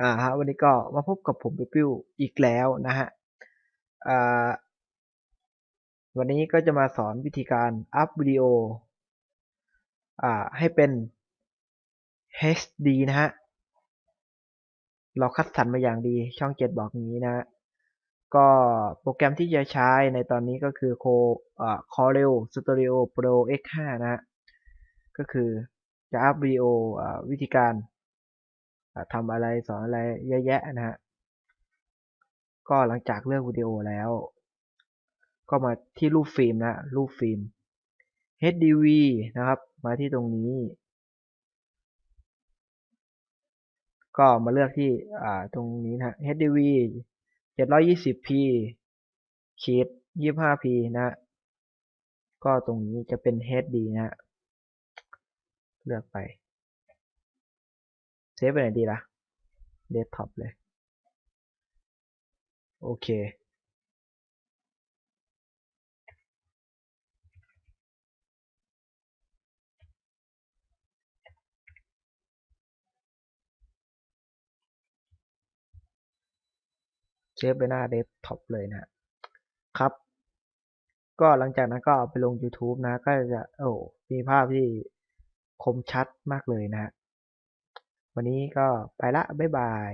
อ่าฮะวันนี้ก็มาพบกับผมปิปิ้วอีกแล้วนะฮะอ่าวันนี้ก็จะมาสอนวิธีการอัพวิดีโออ่าให้เป็น HD นะฮะเราคัดสรรมาอย่างดีช่องเจ็ดบอกงี้นะก็โปรแกรมที่จะใช้ในตอนนี้ก็คือ Co อ่า Corel Studio Pro X5 นะฮะก็คือจะอัพวิดีโออ่าวิธีการ ทำอะไรสอนอะไรเยอะแยะนะฮะก็หลังจากเลือกวิดีโอแล้ว ก็มาที่รูปฟิล์มนะรูปฟิล์ม HDV นะครับ มาที่ตรงนี้ ก็มาเลือกที่ตรงนี้นะ HDV 720p ขีด 25p นะ ก็ตรงนี้จะเป็น HD นะ เลือกไป เซฟไปไหนดีละ่ะเดสก์ท็อปเลย โอเค เซฟไปหน้าเดสก์ท็อปเลยนะครับ ก็หลังจากนั้นก็เอาไปลง YouTube นะ ก็จะ โอ้ มีภาพที่คมชัดมากเลยนะ วันนี้ก็ไปละ บ๊ายบาย